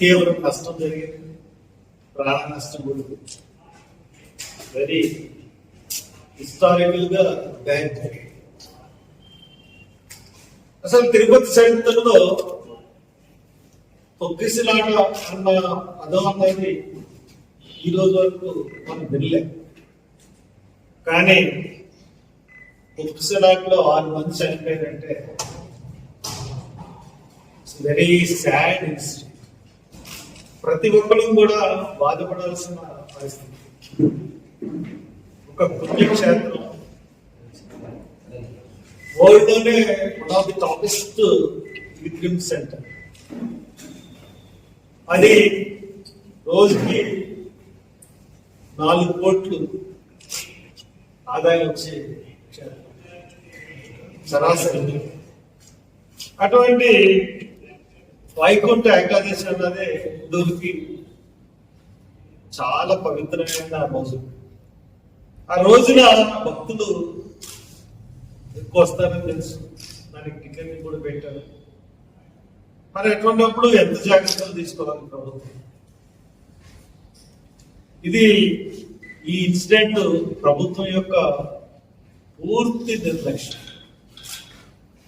తీవ్ర నష్టం జరిగింది. ప్రాణ నష్టం కూడా. వెరీ హిస్టారికల్గా బ్యాంక్ అసలు తిరుపతి సెంటర్లో తొక్కిసిలాట అన్న పదం అనేది ఈ రోజు వరకు మనం వినలే. కానీ తొక్కిసిలాటలో ఆరు మంది చనిపోయారంటే వెరీ సాడ్ ఇన్సిడెంట్ ప్రతి ఒక్కరు కూడా బాధపడాల్సిన పరిస్థితి. ఒక పుణ్యక్షేత్రం వరల్డ్లోనే one of the toppest centre అది రోజుకి నాలుగు కోట్లు ఆదాయం వచ్చే క్షేత్రం. సరాసరి. అటువంటి వైకుంఠ ఏకాదశి అన్నదే హిందువులకి చాలా పవిత్రమైన రోజు. ఆ రోజున భక్తులు ఎక్కువ వస్తారని తెలుసు. దానికి టికెట్ కూడా పెట్టారు. మరి ఎటువంటిప్పుడు ఎంత జాగ్రత్తలు తీసుకోవాలి ప్రభుత్వం? ఇది ఈ ఇన్సిడెంట్ ప్రభుత్వం యొక్క పూర్తి నిర్లక్ష్యం.